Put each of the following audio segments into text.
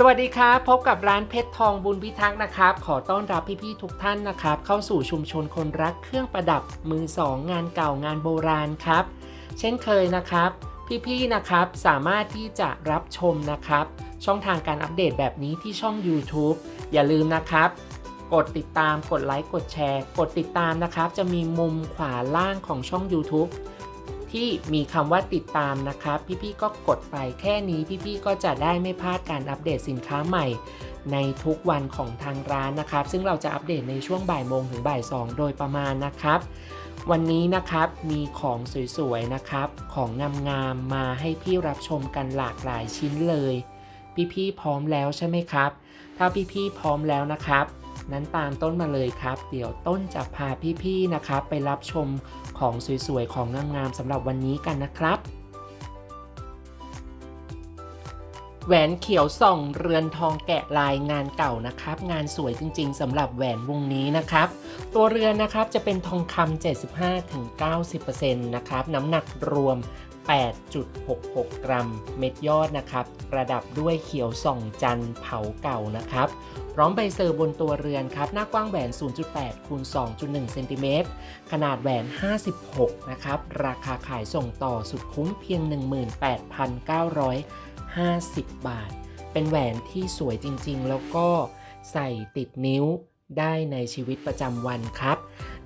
สวัสดีครับ พบกับร้านเพชรทองบุญพิทักษ์นะครับ ขอต้อนรับพี่ๆทุกท่านนะครับ เข้าสู่ชุมชนคนรักเครื่องประดับมือสองงานเก่างานโบราณครับ เช่นเคยนะครับ พี่ๆนะครับสามารถที่จะรับชมนะครับ ช่องทางการอัปเดตแบบนี้ที่ช่อง YouTube อย่าลืมนะครับ กดติดตามกดไลค์กดแชร์ กดติดตามนะครับ จะมีมุมขวาล่างของช่อง YouTube ที่มีคำว่าติดตามนะครับ พี่ๆก็กดไปแค่นี้พี่ๆก็จะได้ไม่พลาดการอัปเดตสินค้าใหม่ ในทุกวันของทางร้านนะครับ ซึ่งเราจะอัปเดตในช่วงบ่ายโมงถึงบ่ายสองโดยประมาณนะครับ วันนี้นะครับมีของสวยๆนะครับ ของงามๆมาให้พี่รับชมกันหลากหลายชิ้นเลย พี่ๆพร้อมแล้วใช่ไหมครับ ถ้าพี่ๆพร้อมแล้วนะครับ นั้นตามต้นมาเลยครับ เดี๋ยวต้นจะพาพี่ๆนะครับ ไปรับชมของสวยๆ ของงามๆสำหรับวันนี้กันนะครับแหวนเขียวส่องเรือนทองแกะลายงานเก่านะครับ งานสวยจริงๆสำหรับแหวนวงนี้นะครับ ตัวเรือนนะครับจะเป็นทองคำ75-90%นะครับน้ำหนักรวม 8.66 กรัมเม็ดยอดนะครับ ประดับด้วยเขียวส่องจันเผาเก่านะครับ พร้อมใบเซอร์บนตัวเรือนครับ หน้ากว้างแหวน 0.8คูณ2.1เซนติเมตรขนาดแหวน 56 นะครับ ราคาขายส่งต่อสุดคุ้มเพียง 18,950 บาท เป็นแหวนที่สวยจริงๆ แล้วก็ใส่ติดนิ้วได้ในชีวิตประจำวันครับ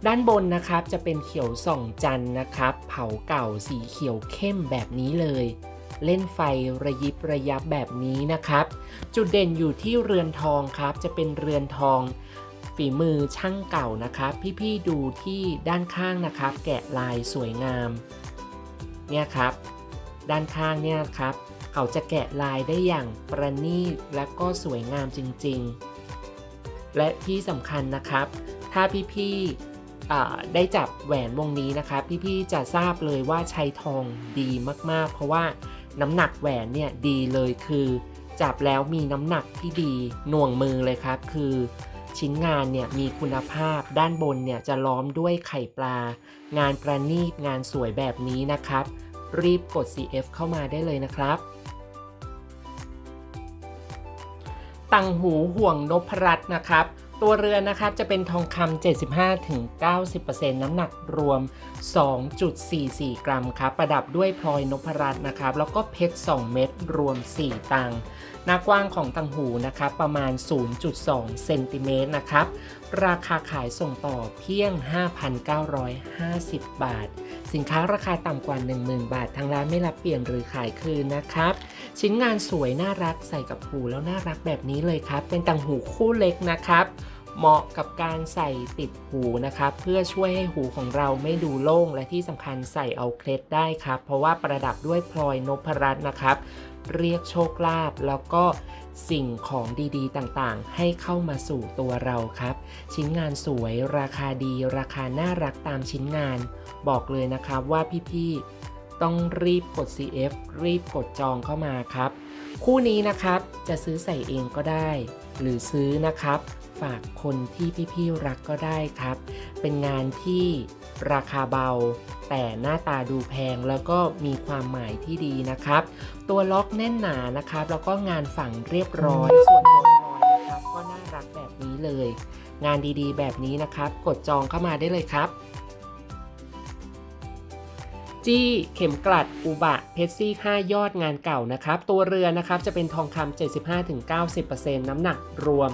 ด้านบนนะครับจะเป็นเขียวส่องจันทร์นะครับ เผาเก่าสีเขียวเข้มแบบนี้เลย เล่นไฟระยิบระยับแบบนี้นะครับ จุดเด่นอยู่ที่เรือนทองครับ จะเป็นเรือนทอง ฝีมือช่างเก่านะครับ พี่ๆดูที่ด้านข้างนะครับ แกะลายสวยงาม เนี่ยครับ ด้านข้างเนี่ยครับ เขาจะแกะลายได้อย่างประณีตและก็สวยงามจริงๆ และที่สำคัญนะครับ ถ้าพี่ๆ ได้จับแหวนวงนี้นะครับพี่ๆจะทราบเลยว่าใช้ทองดีมากๆ เพราะว่าน้ำหนักแหวนเนี่ยดีเลยคือ จับแล้วมีน้ำหนักที่ดีหน่วงมือเลยครับ คือชิ้นงานเนี่ยมีคุณภาพด้านบนเนี่ยจะล้อมด้วยไข่ปลา งานประณีตงานสวยแบบนี้นะครับ รีบกด CF เข้ามาได้เลยนะครับตังหูห่วงนพรัตน์นะครับ ตัวเรือนนะครับจะเป็นทองคำ75-90%น้ำหนักรวม 2.44 กรัมครับประดับด้วยพลอยนพรัตน์นะครับ แล้วก็เพชร 2 เม็ดรวม 4 ตังหน้ากว้างของตังหูนะครับประมาณ 0.2 เซนติเมตรนะครับ ราคาขายส่งต่อเพียง 5,950 บาท สินค้าราคาต่ำกว่า 10,000 บาท ทางร้านไม่รับเปลี่ยนหรือขายคืนนะครับ ชิ้นงานสวยน่ารักใส่กับหูแล้วน่ารักแบบนี้เลยครับ เป็นต่างหูคู่เล็กนะครับ เหมาะกับการใส่ติดหูนะครับ เพื่อช่วยให้หูของเราไม่ดูโล่งและที่สำคัญใส่เอาเคล็ดได้ครับ เพราะว่าประดับด้วยพลอยนพรัตน์นะครับ เรียกโชคลาภแล้วก็สิ่งของดีๆ ต่างๆ ให้เข้ามาสู่ตัวเราครับ ชิ้นงานสวยราคาดี ราคาน่ารักตามชิ้นงาน บอกเลยนะครับว่าพี่ๆ ต้องรีบกด CF รีบกดจองเข้ามาครับ คู่นี้นะครับจะซื้อใส่เองก็ได้ หรือซื้อนะครับ ฝากคนที่พี่ๆรักก็ได้ครับ เป็นงานที่ราคาเบา แต่หน้าตาดูแพงแล้วก็มีความหมายที่ดีนะครับ ตัวล็อกแน่นหนานะครับ แล้วก็งานฝังเรียบร้อยส่วนบนรอยนะครับ ก็น่ารักแบบนี้เลย งานดีๆ แบบนี้นะครับ กดจองเข้ามาได้เลยครับ จี้เข็มกลัดอุบะเพชรซี่5ยอดงานเก่านะครับ ตัวเรือนะครับจะเป็นทองคำ75-90%น้ำหนักรวม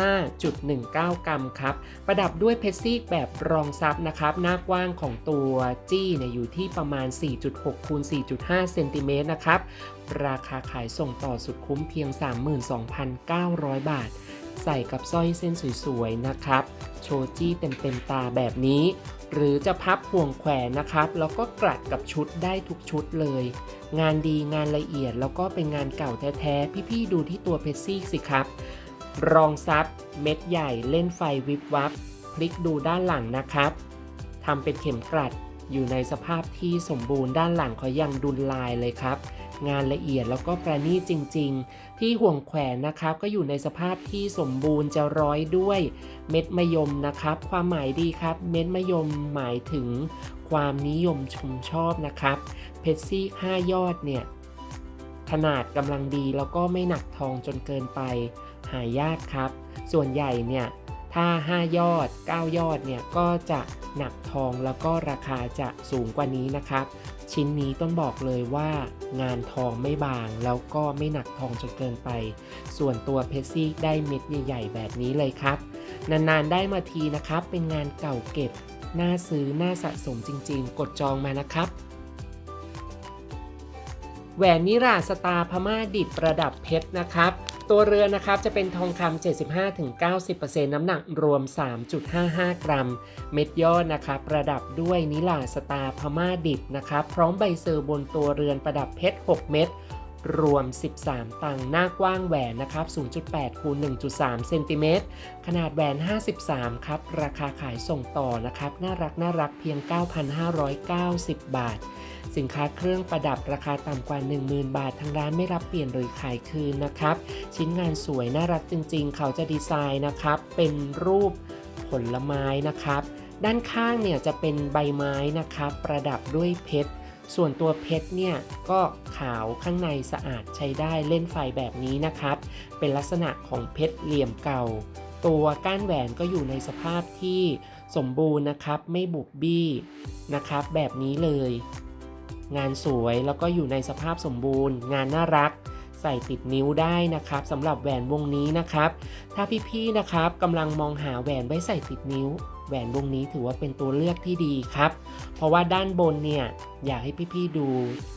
15.19 กรัมครับ ประดับด้วยเพชรซี่แบบรองซับนะครับ หน้ากว้างของตัวจี้เนี่ยอยู่ที่ประมาณ 4.6คูณ4.5 เซนติเมตรนะครับ ราคาขายส่งต่อสุดคุ้มเพียง 32,900 บาท ใส่กับสร้อยเส้นสวยๆนะครับ โชว์จี้เต็มๆตาแบบนี้ หรือจะพับห่วงแขวนนะครับแล้วก็กลัดกับชุดได้ทุกชุดเลย งานดีงานละเอียดแล้วก็เป็นงานเก่าแท้ๆ พี่ๆดูที่ตัวเพชรซี่สิครับ รองซับเม็ดใหญ่เล่นไฟวิบวับพลิกดูด้านหลังนะครับทำเป็นเข็มกลัดอยู่ในสภาพที่สมบูรณ์ด้านหลังเขายังดุลลายเลยครับ งานละเอียดแล้วก็ประณีตจริง ๆ ที่ห่วงแขวนนะครับก็อยู่ในสภาพที่สมบูรณ์จะร้อยด้วยเม็ดมะยมนะครับ ความหมายดีครับ เม็ดมะยมหมายถึงความนิยมชมชอบนะครับเพชรซี่5ยอดเนี่ยขนาดกำลังดีแล้วก็ไม่หนักทองจนเกินไป หายากครับ ส่วนใหญ่เนี่ยถ้า 5 ยอด 9 ยอดเนี่ยก็จะหนักทองแล้วก็ราคาจะสูงกว่านี้นะครับ ชิ้นนี้ต้องบอกเลยว่างานทองไม่บางแล้วก็ไม่หนักทองจนเกินไป ส่วนตัวเพชรซี่ได้เม็ดใหญ่ๆแบบนี้เลยครับ นานๆได้มาทีนะครับ เป็นงานเก่าเก็บ น่าซื้อ น่าสะสมจริงๆ กดจองมานะครับแหวนนิราสตาพม่าดิบประดับเพชรนะครับ ตัวเรือนะครับ จะเป็นทองคำ75-90%น้ำหนักรวม 3.55 กรัม เม็ดยอดนะครับ ประดับด้วยนิลาสตาพม่าดิบนะครับ พร้อมใบเซอร์บนตัวเรือนประดับเพชร 6 เม็ด รวม 13 ตังหน้ากว้างแหวนนะครับ 0.8 คูณ 1.3 เซนติเมตร ขนาดแหวน 53 ครับ ราคาขายส่งต่อนะครับ น่ารักน่ารักเพียง 9,590 บาท สินค้าเครื่องประดับราคาต่ำกว่า 10,000 บาท ทางร้านไม่รับเปลี่ยนหรือขายคืนนะครับ ชิ้นงานสวยน่ารักจริง ๆ เขาจะดีไซน์นะครับ เป็นรูปผลไม้นะครับ ด้านข้างเนี่ยจะเป็นใบไม้นะครับ ประดับด้วยเพชร ส่วนตัวเพชรเนี่ยก็ขาวข้างในสะอาดใช้ได้เล่นไฟแบบนี้นะครับ เป็นลักษณะของเพชรเหลี่ยมเก่า ตัวก้านแหวนก็อยู่ในสภาพที่สมบูรณ์นะครับ ไม่บุบบี้นะครับ แบบนี้เลย งานสวยแล้วก็อยู่ในสภาพสมบูรณ์ งานน่ารักใส่ติดนิ้วได้นะครับสำหรับแหวนวงนี้นะครับ ถ้าพี่ๆนะครับกำลังมองหาแหวนไว้ใส่ติดนิ้ว แหวนวงนี้ถือว่าเป็นตัวเลือกที่ดีครับ เพราะว่าด้านบนเนี่ยอยากให้พี่ๆดู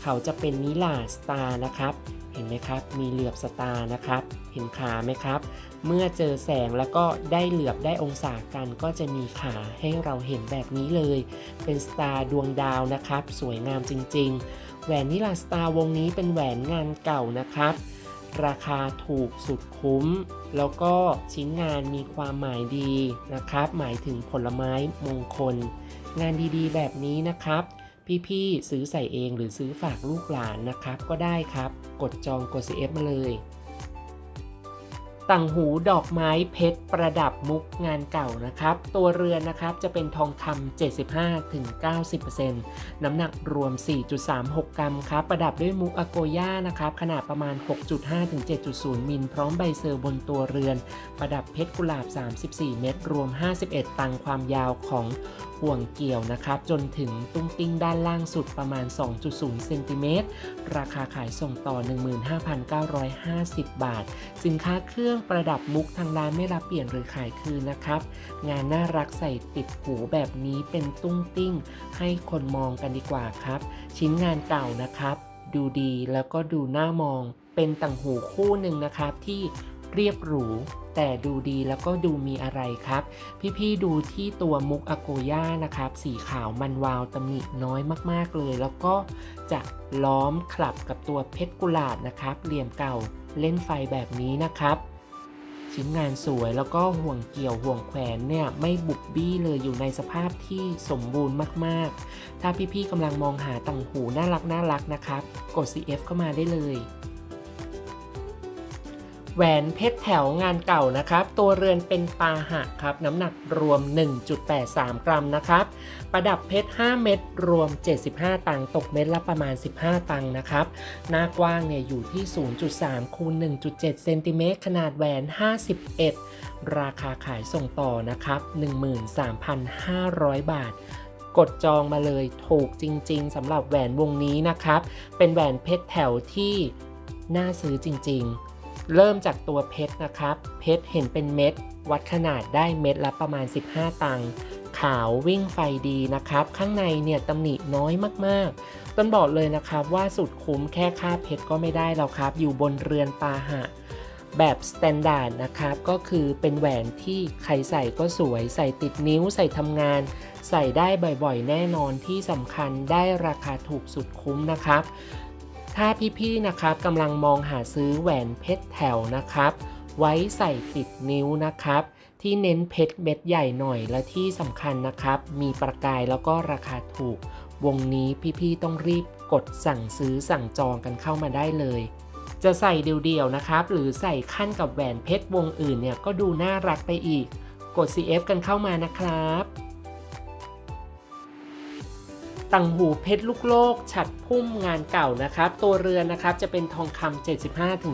เขาจะเป็นนิลาสตาร์นะครับเห็นไหมครับ มีเหลือบสตาร์นะครับ เห็นขาไหมครับ เมื่อเจอแสงแล้วก็ได้เหลือบได้องศากัน ก็จะมีขาให้เราเห็นแบบนี้เลย เป็นสตาร์ดวงดาวนะครับ สวยงามจริง ๆ แหวนนิลาสตาร์วงนี้เป็นแหวนงานเก่านะครับ ราคาถูกสุดคุ้ม แล้วก็ชิ้นงานมีความหมายดีนะครับ หมายถึงผลไม้มงคล งานดีๆ แบบนี้นะครับพี่ๆซื้อใส่เองหรือซื้อฝากลูกหลานนะครับก็ได้ครับ กดจองกด CF มาเลย ต่างหูดอกไม้เพชรประดับมุกงานเก่านะครับ ตัวเรือนนะครับจะเป็นทองคำ75-90%น้ำหนักรวม 4.36 กรัมครับประดับด้วยมุกอโกย่านะครับขนาดประมาณ 6.5-7.0 มิลพร้อมใบเซอร์บนตัวเรือน ประดับเพชรกุหลาบ 34 เม็ดรวม 51 ตังความยาวของห่วงเกี่ยวนะครับ จนถึงตุ้งติ้งด้านล่างสุดประมาณ 2.0 เซนติเมตรราคาขายส่งต่อ 15,950 บาท สินค้าเครื่องประดับมุกทางร้านไม่รับเปลี่ยนหรือขายคืนนะครับ งานน่ารักใส่ติดหูแบบนี้เป็นตุ้งติ้ง ให้คนมองกันดีกว่าครับ ชิ้นงานเก่านะครับ ดูดีแล้วก็ดูน่ามอง เป็นต่างหูคู่หนึ่งนะครับที่เรียบหรู แต่ดูดีแล้วก็ดูมีอะไรครับ พี่ๆดูที่ตัวมุกอโกย่านะครับ สีขาวมันวาวตำหนิน้อยมากๆเลย แล้วก็จะล้อมคลับกับตัวเพชรกุหลาบนะครับ เหลี่ยมเก่าเล่นไฟแบบนี้นะครับ ชิ้นงานสวยแล้วก็ห่วงเกี่ยวห่วงแขวนเนี่ยไม่บุบบี้เลยอยู่ในสภาพที่สมบูรณ์มากๆ ถ้าพี่ๆกำลังมองหาต่างหูน่ารักน่ารักนะครับ กด CF เข้ามาได้เลย แหวนเพชรแถวงานเก่านะครับ ตัวเรือนเป็นปาหะครับ น้ำหนักรวม 1.83 กรัมนะครับ ประดับเพชร 5 เม็ดรวม 75 ตังค์ตกเม็ดละประมาณ 15 ตังค์นะครับ หน้ากว้างเนี่ยอยู่ที่ 0.3คูณ1.7 เซนติเมตรขนาดแหวน 51 ราคาขายส่งต่อนะครับ 13,500 บาทกดจองมาเลยถูกจริง ๆสำหรับแหวนวงนี้นะครับ เป็นแหวนเพชรแถวที่น่าซื้อจริง ๆ เริ่มจากตัวเพชรนะครับ เพชรเห็นเป็นเม็ด วัดขนาดได้เม็ดละประมาณ 15 ตังค์ขาววิ่งไฟดีนะครับ ข้างในเนี่ยตำหนิน้อยมากๆ ต้นบอกเลยนะครับว่าสุดคุ้มแค่ค่าเพชรก็ไม่ได้แล้วครับ อยู่บนเรือนปาหะ แบบสแตนดาร์ดนะครับ ก็คือเป็นแหวนที่ใครใส่ก็สวย ใส่ติดนิ้วใส่ทำงาน ใส่ได้บ่อยๆ แน่นอนที่สำคัญได้ราคาถูกสุดคุ้มนะครับ ถ้าพี่ๆนะครับกำลังมองหาซื้อแหวนเพชรแถวนะครับ ไว้ใส่ติดนิ้วนะครับ ที่เน้นเพชรเม็ดใหญ่หน่อยและที่สำคัญนะครับ มีประกายแล้วก็ราคาถูก วงนี้พี่ๆต้องรีบกดสั่งซื้อสั่งจองกันเข้ามาได้เลย จะใส่เดี่ยวๆนะครับ หรือใส่ขั้นกับแหวนเพชรวงอื่นเนี่ยก็ดูน่ารักไปอีก กด CF กันเข้ามานะครับ ต่างหูเพชรลูกโลก ฉัดพุ่มงานเก่านะครับ ตัวเรือนนะครับจะเป็นทองคำ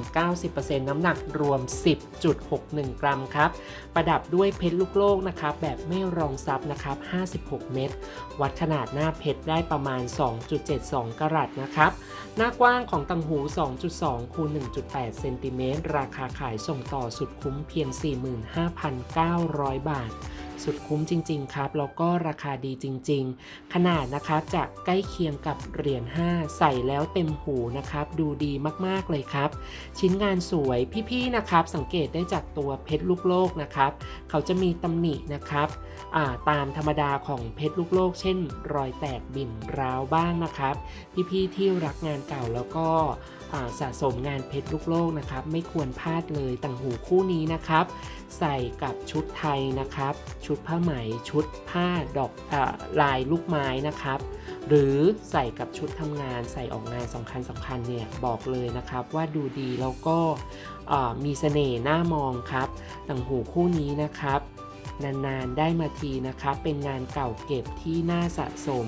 75-90%น้ำหนักรวม 10.61 กรัมครับ ประดับด้วยเพชรลูกโลกนะครับ แบบไม่รองซับนะครับ 56 เม็ดวัดขนาดหน้าเพชรได้ประมาณ 2.72 กรัตนะครับ หน้ากว้างของตังหู 2.2 คูณ 1.8 เซนติเมตร ราคาขายส่งต่อสุดคุ้มเพียง 45,900 บาท สุดคุ้มจริง ๆ ครับ แล้วก็ราคาดีจริง ๆ ขนาดนะครับจะใกล้เคียงกับเหรียญ5 ใส่แล้วเต็มหูนะครับ ดูดีมากๆเลยครับ ชิ้นงานสวยพี่ๆนะครับ สังเกตได้จากตัวเพชรลูกโลกนะครับ เขาจะมีตำหนินะครับาตามธรรมดาของเพชรลูกโลก เช่น รอยแตกบิ่นร้าวบ้างนะครับ พี่ๆที่รักงานเก่าแล้วก็ สะสมงานเพชรลูกโลกนะครับ ไม่ควรพลาดเลยต่างหูคู่นี้นะครับ ใส่กับชุดไทยนะครับ ชุดผ้าไหมชุดผ้าดอกอลายลูกไม้นะครับ หรือใส่กับชุดทำงานใส่ออกงานสำคัญสำคัญเนี่ยบอกเลยนะครับ ว่าดูดีแล้วก็มีเสน่ห์น่ามองครับต่างหูคู่นี้นะครับ นานๆได้มาทีนะครับ เป็นงานเก่าเก็บที่น่าสะสม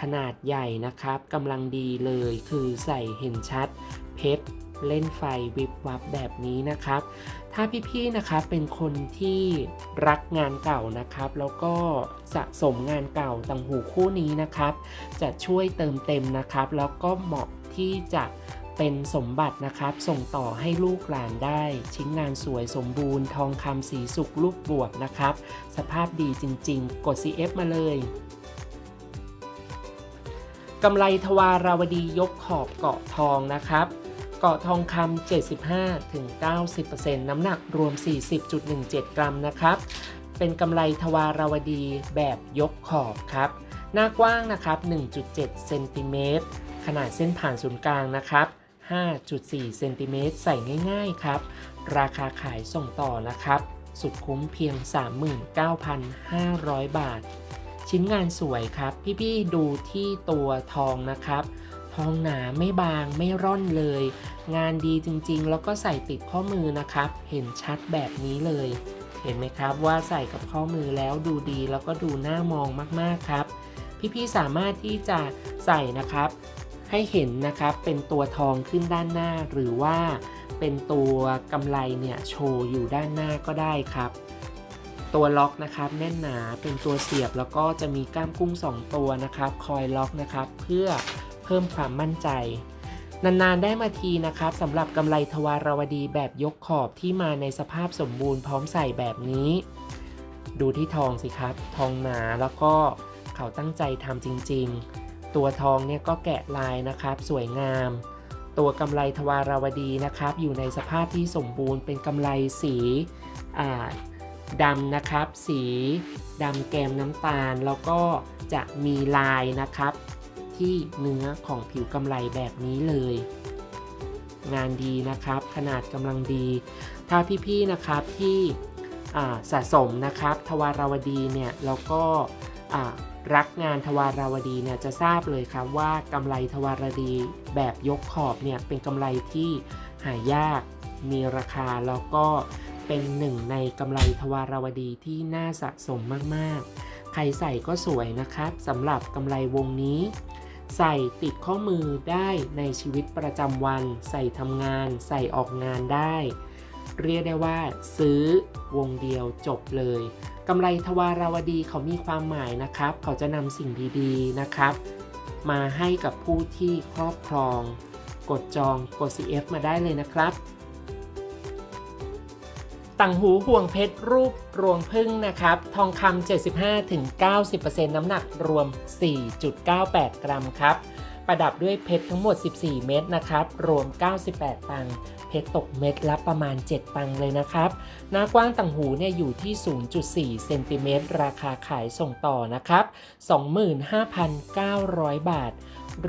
ขนาดใหญ่นะครับกำลังดีเลยคือใส่เห็นชัด เพชรเล่นไฟวิบวับแบบนี้นะครับ ถ้าพี่ๆนะครับเป็นคนที่รักงานเก่านะครับ แล้วก็สะสมงานเก่าต่างหูคู่นี้นะครับ จะช่วยเติมเต็มนะครับ แล้วก็เหมาะที่จะเป็นสมบัตินะครับ ส่งต่อให้ลูกหลานได้ ชิ้นงานสวยสมบูรณ์ ทองคำสีสุกลูกบวบนะครับ สภาพดีจริงๆ กด CF มาเลย กำไรทวาราวดียกขอบเกาะทองนะครับ เกาะทองคำ75-90%น้ำหนักรวม 40.17 กรัมนะครับ เป็นกำไรทวาราวดีแบบยกขอบครับ หน้ากว้างนะครับ 1.7 เซนติเมตร ขนาดเส้นผ่านศูนย์กลางนะครับ 5.4 เซนติเมตรใส่ง่ายๆครับ ราคาขายส่งต่อนะครับ สุดคุ้มเพียง 39,500 บาท ชิ้นงานสวยครับ พี่ๆดูที่ตัวทองนะครับ ทองหนาไม่บางไม่ร่อนเลย งานดีจริงๆ แล้วก็ใส่ติดข้อมือนะครับ เห็นชัดแบบนี้เลย เห็นไหมครับว่าใส่กับข้อมือแล้วดูดีแล้วก็ดูน่ามองมากๆครับ พี่ๆสามารถที่จะใส่นะครับ ให้เห็นนะครับเป็นตัวทองขึ้นด้านหน้าหรือว่าเป็นตัวกำไรเนี่ยโชว์อยู่ด้านหน้าก็ได้ครับ ตัวล็อกนะครับแน่นหนาเป็นตัวเสียบแล้วก็จะมีก้ามกุ้ง 2 ตัวนะครับคอยล็อกนะครับเพื่อเพิ่มความมั่นใจ นานๆได้มาทีนะครับสำหรับกำไรทวารวดีแบบยกขอบที่มาในสภาพสมบูรณ์พร้อมใส่แบบนี้ ดูที่ทองสิครับ ทองหนาแล้วก็เขาตั้งใจทำจริง ๆ ตัวทองเนี่ยก็แกะลายนะครับสวยงาม ตัวกำไรทวารวดีนะครับ อยู่ในสภาพที่สมบูรณ์เป็นกำไรสีอ่า ดำนะครับ สีดำแกมน้ำตาล แล้วก็จะมีลายนะครับ ที่เนื้อของผิวกำไรแบบนี้เลย งานดีนะครับ ขนาดกำลังดี ถ้าพี่ๆนะครับที่สะสมนะครับ ทวารวดีเนี่ยแล้วก็รักงานทวาราวดีเนี่ยจะทราบเลยครับว่ากำไรทวารดีแบบยกขอบเนี่ยเป็นกำไรที่หายากมีราคาแล้วก็ เป็นหนึ่งในกำไรทวารวดีที่น่าสะสมมากๆ ใครใส่ก็สวยนะครับสำหรับกำไรวงนี้ ใส่ติดข้อมือได้ในชีวิตประจำวัน ใส่ทำงาน ใส่ออกงานได้ เรียกได้ว่า ซื้อวงเดียวจบเลยกำไรทวารวดีเขามีความหมายนะครับ เขาจะนำสิ่งดีๆนะครับ มาให้กับผู้ที่ครอบครอง กดจองกด CF มาได้เลยนะครับ ต่างหูห่วงเพชรรูปรวงพึ่งนะครับ ทองคำ 75-90%น้ำหนักรวม 4.98 กรัมครับ ประดับด้วยเพชรทั้งหมด 14 เม็ดนะครับ รวม 98 ตังค์เพชรตกเม็ดละประมาณ 7 ตังค์เลยนะครับ หน้ากว้างต่างหูเนี่ยอยู่ที่ 0.4 เซนติเมตร ราคาขายส่งต่อนะครับ 25,900 บาท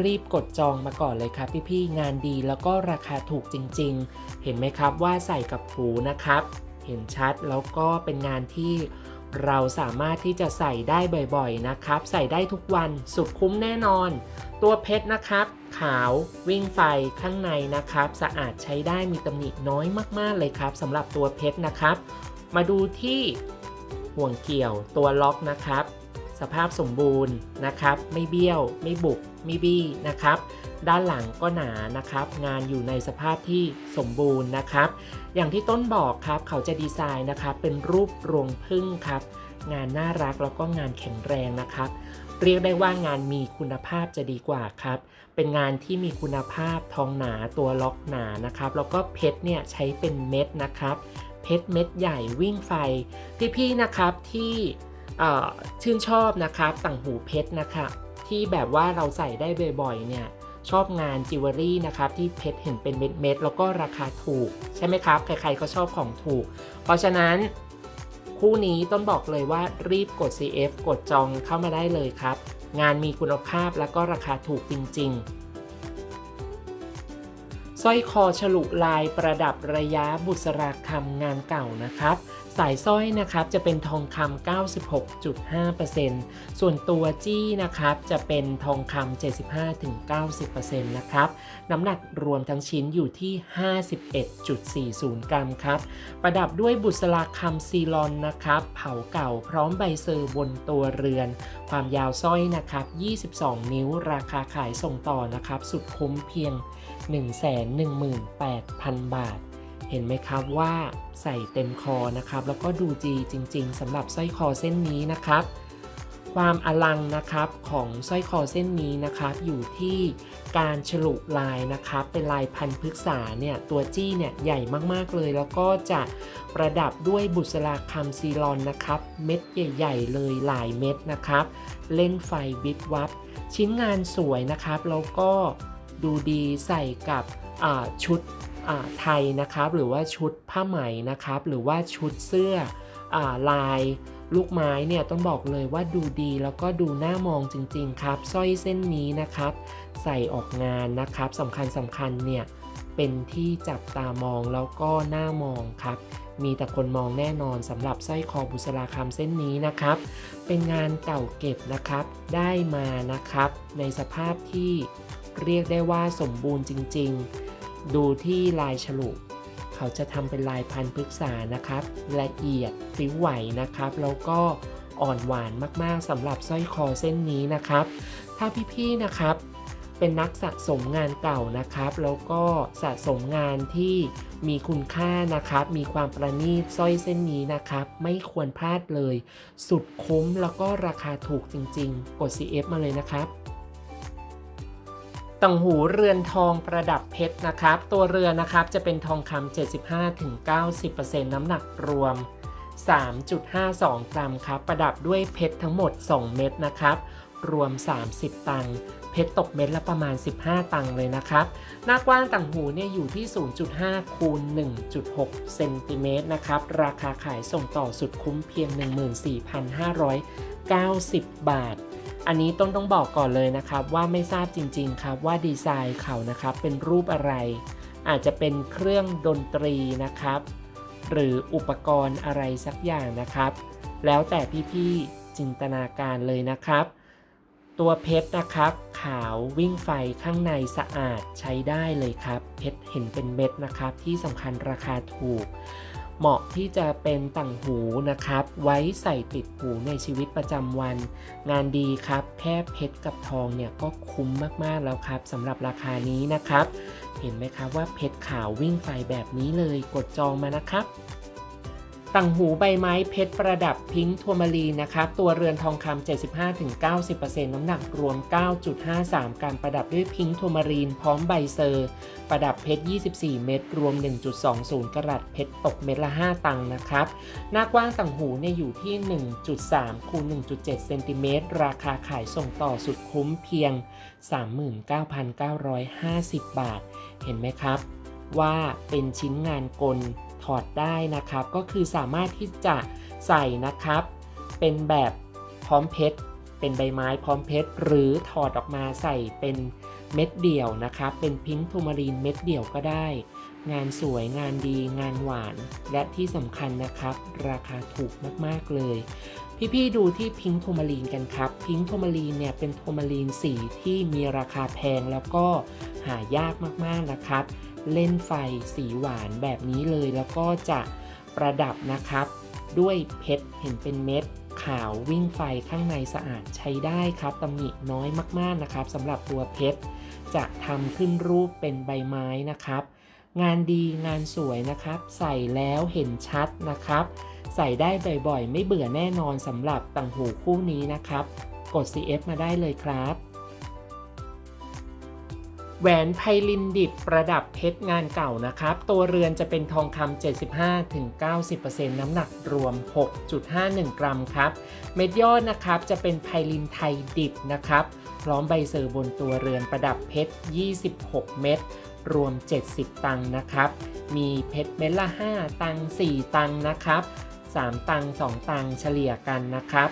รีบกดจองมาก่อนเลยครับพี่ๆ งานดีแล้วก็ราคาถูกจริงๆ เห็นไหมครับว่าใส่กับหูนะครับ เห็นชัด แล้วก็เป็นงานที่เราสามารถที่จะใส่ได้บ่อยๆนะครับ ใส่ได้ทุกวันสุดคุ้มแน่นอน ตัวเพชรนะครับ ขาววิ่งไฟข้างในนะครับ สะอาดใช้ได้มีตำหนิน้อยมากๆเลยครับสำหรับตัวเพชรนะครับ มาดูที่ห่วงเกี่ยวตัวล็อกนะครับ สภาพสมบูรณ์นะครับ ไม่เบี้ยว ไม่บุกไม่บี้นะครับ ด้านหลังก็หนานะครับ งานอยู่ในสภาพที่สมบูรณ์นะครับ อย่างที่ต้นบอกครับเขาจะดีไซน์นะครับ เป็นรูปรวงพึ่งครับ งานน่ารักแล้วก็งานแข็งแรงนะครับ เรียกได้ว่างานมีคุณภาพจะดีกว่าครับ เป็นงานที่มีคุณภาพทองหนาตัวล็อกหนานะครับ แล้วก็เพชรเนี่ยใช้เป็นเม็ดนะครับ เพชรเม็ดใหญ่วิ่งไฟพี่ๆนะครับที่ชื่นชอบนะครับต่างหูเพชรนะครับที่แบบว่าเราใส่ได้บ่อยๆเนี่ย ชอบงานจิวเวลรี่นะครับที่เพชรเห็นเป็นเม็ดๆแล้วก็ราคาถูก ใช่ไหมครับ ใครๆก็ชอบของถูก เพราะฉะนั้นคู่นี้ต้นบอกเลยว่ารีบกด CF กดจองเข้ามาได้เลยครับ งานมีคุณภาพแล้วก็ราคาถูกจริง ๆสร้อยคอฉลุลายประดับระยะบุษราคำงานเก่านะครับ สายสร้อยนะครับจะเป็นทองคำ96.5%ส่วนตัวจี้นะครับจะเป็นทองคำ75-90%นะครับน้ำหนักรวมทั้งชิ้นอยู่ที่ 51.40 กรัมครับ ประดับด้วยบุษราคำซีลอนนะครับ เผาเก่าพร้อมใบเซอร์บนตัวเรือน ความยาวสร้อยนะครับ 22 นิ้วราคาขายส่งต่อนะครับ สุดคุ้มเพียง 118,000 บาท เห็นไหมครับว่าใส่เต็มคอนะครับ แล้วก็ดูจีจริง ๆสำหรับสร้อยคอเส้นนี้นะครับ ความอลังนะครับของสร้อยคอเส้นนี้นะครับ อยู่ที่การฉลุลายนะครับ เป็นลายพันพฤกษาเนี่ยตัวจี้เนี่ยใหญ่มากๆเลย แล้วก็จะประดับด้วยบุษราคำซีลอนนะครับ เม็ดใหญ่ ๆ เลยหลายเม็ดนะครับ เล่นไฟวิบวับ ชิ้นงานสวยนะครับแล้วก็ดูดีใส่กับชุด ไทยนะครับหรือว่าชุดผ้าไหมนะครับหรือว่าชุดเสื้ออลายลูกไม้เนี่ยต้องบอกเลยว่าดูดีแล้วก็ดูน่ามองจริงๆครับสร้อยเส้นนี้นะครับ ใส่ออกงานนะครับสำคัญสำคัญเนี่ยเป็นที่จับตามองแล้วก็น่ามองครับ มีแต่คนมองแน่นอนสำหรับสร้อยคอบุษราคำเส้นนี้นะครับ เป็นงานเก่าเก็บนะครับ ได้มานะครับ ในสภาพที่เรียกได้ว่าสมบูรณ์จริง ๆ ดูที่ลายฉลุเขาจะทำเป็นลายพันพฤกษานะครับ ละเอียดพริ้วไหวนะครับ แล้วก็อ่อนหวานมากๆสำหรับสร้อยคอเส้นนี้นะครับ ถ้าพี่ๆนะครับ เป็นนักสะสมงานเก่านะครับ แล้วก็สะสมงานที่มีคุณค่านะครับ มีความประณีตสร้อยเส้นนี้นะครับ ไม่ควรพลาดเลย สุดคุ้มแล้วก็ราคาถูกจริงๆ กด CF มาเลยนะครับ ต่างหูเรือนทองประดับเพชรนะครับ ตัวเรือนนะครับจะเป็นทองคำ75-90%น้ำหนักรวม 3.52 กรัมครับ ประดับด้วยเพชรทั้งหมด 2 เม็ดนะครับ รวม 30 ตังค์เพชรตกเม็ดละประมาณ 15 ตังค์เลยนะครับ หน้ากว้างต่างหูเนี่ยอยู่ที่ 0.5 คูณ 1.6 เซนติเมตรนะครับ ราคาขายส่งต่อสุดคุ้มเพียง 14,590 บาท อันนี้ต้นต้องบอกก่อนเลยนะครับว่าไม่ทราบจริง ๆ ครับว่าดีไซน์เขานะครับเป็นรูปอะไร อาจจะเป็นเครื่องดนตรีนะครับ หรืออุปกรณ์อะไรสักอย่างนะครับ แล้วแต่พี่ๆจินตนาการเลยนะครับ ตัวเพชรนะครับ ขาววิ่งไฟข้างในสะอาดใช้ได้เลยครับ เพชรเห็นเป็นเม็ดนะครับ ที่สำคัญราคาถูก เหมาะที่จะเป็นต่างหูนะครับ ไว้ใส่ติดหูในชีวิตประจำวัน งานดีครับ แค่เพชรกับทองเนี่ยก็คุ้มมากๆแล้วครับสำหรับราคานี้นะครับ เห็นไหมครับว่าเพชรขาววิ่งไฟแบบนี้เลยกดจองมานะครับ ต่างหูใบไม้เพชรประดับพิงค์ทัวมารีนะครับตัวเรือนทองคำ 75-90%น้ำหนักรวม 9.53กรัมประดับด้วยพิงค์ทัวมารีนพร้อมใบเซอร์ ประดับเพชร 24 เม็ดรวม 1.20 กรัตเพชรตกเม็ดละ 5 ตังค์นะครับ หน้ากว้างต่างหูเนี่ยอยู่ที่ 1.3คูณ1.7 เซนติเมตรราคาขายส่งต่อสุดคุ้มเพียง 39,950 บาท เห็นไหมครับ ว่าเป็นชิ้นงานกล ถอดได้นะครับ ก็คือสามารถที่จะใส่นะครับ เป็นแบบพร้อมเพชรเป็นใบไม้พร้อมเพชรหรือถอดออกมาใส่เป็นเม็ดเดี่ยวนะครับ เป็นพิงค์ทูมารีนเม็ดเดี่ยวก็ได้ งานสวยงานดีงานหวาน และที่สำคัญนะครับ ราคาถูกมากๆเลย พี่ๆดูที่พิงค์โทมารีนกันครับ พิงค์โทมารีนเนี่ยเป็นโทมารีนสีที่มีราคาแพงแล้วก็หายากมากๆนะครับ เล่นไฟสีหวานแบบนี้เลย แล้วก็จะประดับนะครับ ด้วยเพชรเห็นเป็นเม็ดขาววิ่งไฟข้างในสะอาดใช้ได้ครับตำหนิน้อยมากๆนะครับสำหรับตัวเพชรจะทำขึ้นรูปเป็นใบไม้นะครับ งานดีงานสวยนะครับ ใส่แล้วเห็นชัดนะครับ ใส่ได้บ่อยๆ ไม่เบื่อแน่นอนสำหรับต่างหูคู่นี้นะครับ กด CF มาได้เลยครับ แหวนไพลินดิบประดับเพชรงานเก่านะครับ ตัวเรือนจะเป็นทองคำ75-90%น้ำหนักรวม 6.51 กรัมครับ เม็ดยอดนะครับจะเป็นไพลินไทยดิบนะครับ พร้อมใบเซอร์บนตัวเรือนประดับเพชร 26 เม็ดรวม 70 ตังค์นะครับ มีเพชรเม็ดละ 5 ตังค์4ตังค์นะครับ 3 ตังค์2ตังค์เฉลี่ยกันนะครับ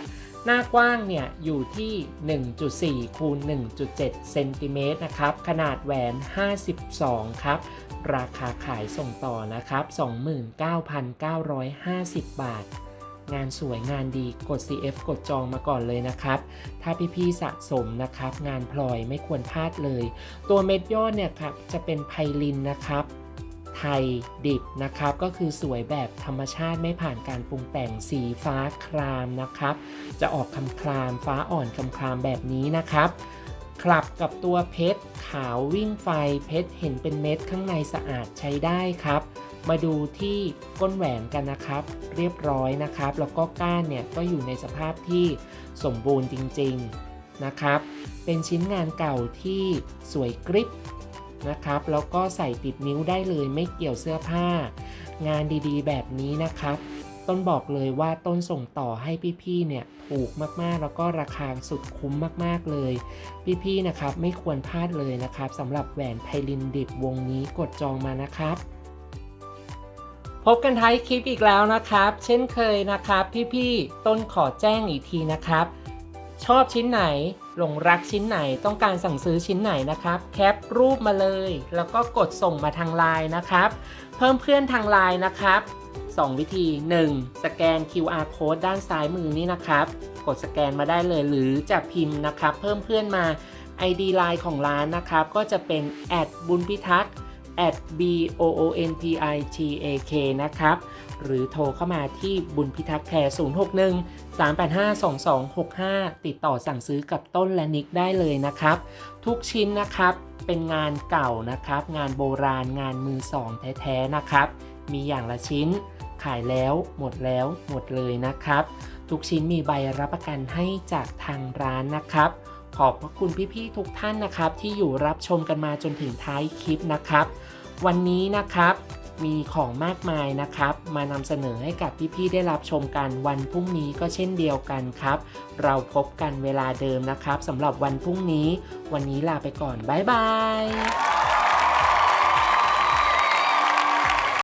หน้ากว้างเนี่ยอยู่ที่ 1.4 คูณ 1.7 เซนติเมตรนะครับ ขนาดแหวน 52 ครับ ราคาขายส่งต่อนะครับ 29,950 บาท งานสวยงานดีกด CF กดจองมาก่อนเลยนะครับ ถ้าพี่ๆสะสมนะครับ งานพลอยไม่ควรพลาดเลย ตัวเม็ดยอดเนี่ยครับจะเป็นไพลินนะครับ ไทยดิบนะครับ ก็คือสวยแบบธรรมชาติไม่ผ่านการปรุงแต่งสีฟ้าครามนะครับ จะออกคำครามฟ้าอ่อนคำครามแบบนี้นะครับคลับกับตัวเพชรขาววิ่งไฟเพชรเห็นเป็นเม็ดข้างในสะอาดใช้ได้ครับ มาดูที่ก้นแหวนกันนะครับ เรียบร้อยนะครับ แล้วก็ก้านเนี่ยก็อยู่ในสภาพที่สมบูรณ์จริงๆนะครับ เป็นชิ้นงานเก่าที่สวยกริบ นะครับ แล้วก็ใส่ติดนิ้วได้เลยไม่เกี่ยวเสื้อผ้า งานดีๆ แบบนี้นะครับ ต้นบอกเลยว่าต้นส่งต่อให้พี่ๆเนี่ยถูกมากๆ แล้วก็ราคาสุดคุ้มมากๆเลย พี่ๆนะครับไม่ควรพลาดเลยนะครับสำหรับแหวนไพลินดิบวงนี้กดจองมานะครับพบกันท้ายคลิปอีกแล้วนะครับ เช่นเคยนะครับ พี่ๆ ต้นขอแจ้งอีกทีนะครับ ชอบชิ้นไหน หลงรักชิ้นไหนต้องการสั่งซื้อชิ้นไหนนะครับ แคปรูปมาเลย แล้วก็กดส่งมาทางไลน์นะครับ เพิ่มเพื่อนทางไลน์นะครับ 2 วิธี 1. สแกน QR code ด้านซ้ายมือนี่นะครับ กดสแกนมาได้เลยหรือจะพิมพ์นะครับ เพิ่มเพื่อนมา ID ไลน์ของร้านนะครับ ก็จะเป็นบุญพิทักษ์ b o o n p i t a k นะครับ หรือโทรเข้ามาที่บุญพิทักษ์แคร์061 385 2265 ติดต่อสั่งซื้อกับต้นและนิกได้เลยนะครับ ทุกชิ้นนะครับเป็นงานเก่านะครับ งานโบราณงานมือสองแท้ๆนะครับ มีอย่างละชิ้น ขายแล้วหมดแล้วหมดเลยนะครับ ทุกชิ้นมีใบรับประกันให้จากทางร้านนะครับขอบพระคุณพี่ๆทุกท่านนะครับ ที่อยู่รับชมกันมาจนถึงท้ายคลิปนะครับ วันนี้นะครับ มีของมากมายนะครับ มานำเสนอให้กับพี่ๆได้รับชมกันวันพรุ่งนี้ก็เช่นเดียวกันครับ เราพบกันเวลาเดิมนะครับสำหรับวันพรุ่งนี้ วันนี้ลาไปก่อน บ๊ายบาย